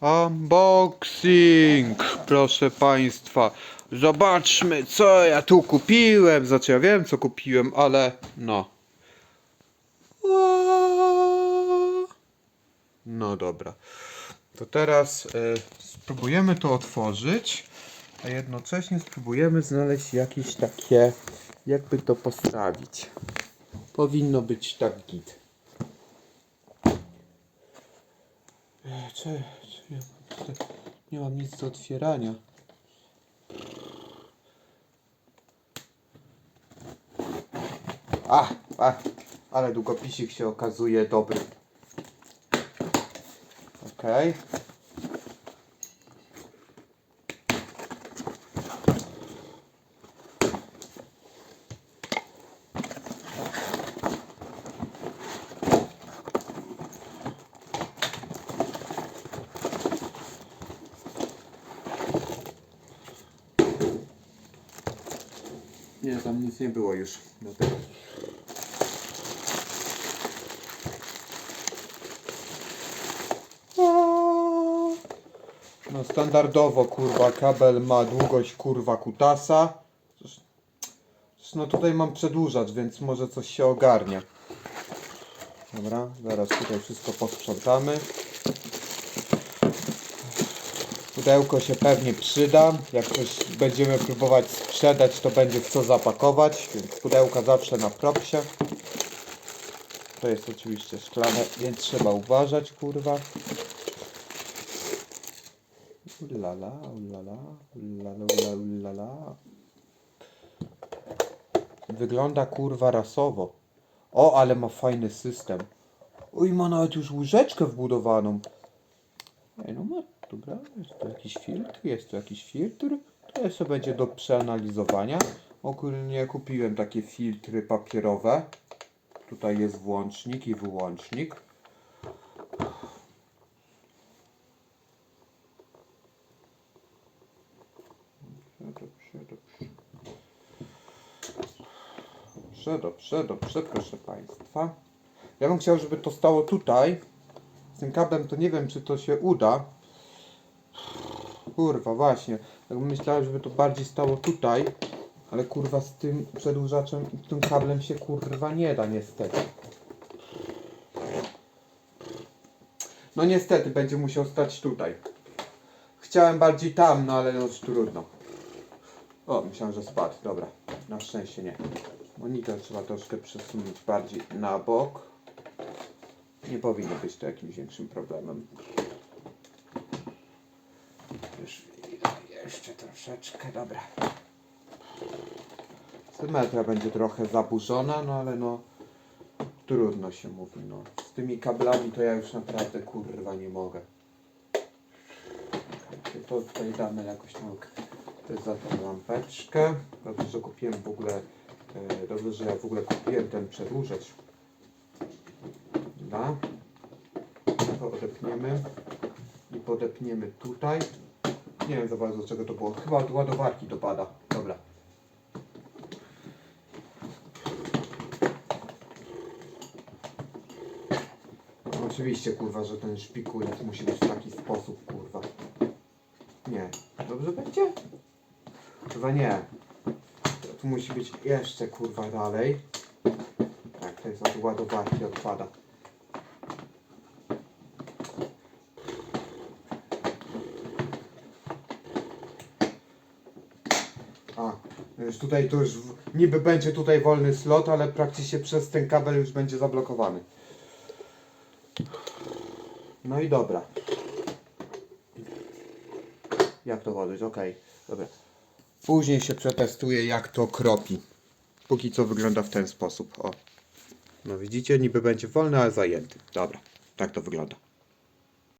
Unboxing, proszę Państwa. Zobaczmy, co ja tu kupiłem. Znaczy, ja wiem, co kupiłem, ale no. No dobra. To teraz y, spróbujemy to otworzyć, a jednocześnie spróbujemy znaleźć jakieś takie, jakby to postawić. Powinno być tak git. E, Czy, czy ja mam tutaj- nie mam nic do otwierania. A, a, ale długopisik się okazuje dobry. Okej. Nie, tam nic nie było już do tego. No standardowo kurwa kabel ma długość kurwa kutasa. No tutaj mam przedłużacz, więc może coś się ogarnia. Dobra, zaraz tutaj wszystko posprzątamy. Pudełko się pewnie przyda. Jak coś będziemy próbować sprzedać, to będzie w co zapakować, więc pudełka zawsze na propsie. To jest oczywiście szklane, więc trzeba uważać, kurwa. Ulala, ulala, ulala, ulala, ulala. Wygląda kurwa rasowo. O, ale ma fajny system. Oj, ma nawet już łyżeczkę wbudowaną. Ej, no ma, dobra, jest tu jakiś filtr, jest tu jakiś filtr. To jeszcze będzie do przeanalizowania. Ogólnie kupiłem takie filtry papierowe. Tutaj jest włącznik i wyłącznik. Dobrze, dobrze. Dobrze, dobrze, dobrze, proszę Państwa. Ja bym chciał, żeby to stało tutaj. Z tym kablem to nie wiem, czy to się uda. Kurwa, właśnie. Tak myślałem, żeby to bardziej stało tutaj. Ale kurwa z tym przedłużaczem i tym kablem się kurwa nie da niestety. No niestety będzie musiał stać tutaj. Chciałem bardziej tam, no ale no trudno. O, myślałem, że spadł. Dobra, na szczęście nie. Monitor trzeba troszkę przesunąć bardziej na bok. Nie powinno być to jakimś większym problemem. Już jeszcze troszeczkę, dobra. Symetria będzie trochę zaburzona, no ale no trudno się mówi, no. Z tymi kablami to ja już naprawdę kurwa nie mogę. To tutaj damy jakoś tam za tą lampeczkę. Dobrze, że kupiłem w ogóle, e, dobrze, że ja w ogóle kupiłem ten przedłużacz. Dobra. To odepniemy i podepniemy tutaj. Nie wiem za bardzo czego to było. Chyba od ładowarki dopada. Dobra. Oczywiście kurwa, że ten szpikulec musi być w taki sposób kurwa. Nie. Dobrze będzie? Chyba nie. Tu musi być jeszcze kurwa dalej. Tak, to jest od ładowarki odpada. A, już tutaj to już w, niby będzie tutaj wolny slot, ale praktycznie przez ten kabel już będzie zablokowany. No i dobra. Jak to włożyć? Okej, dobra. Później się przetestuję jak to kropi. Póki co wygląda w ten sposób. O. No widzicie, niby będzie wolny, ale zajęty. Dobra, tak to wygląda.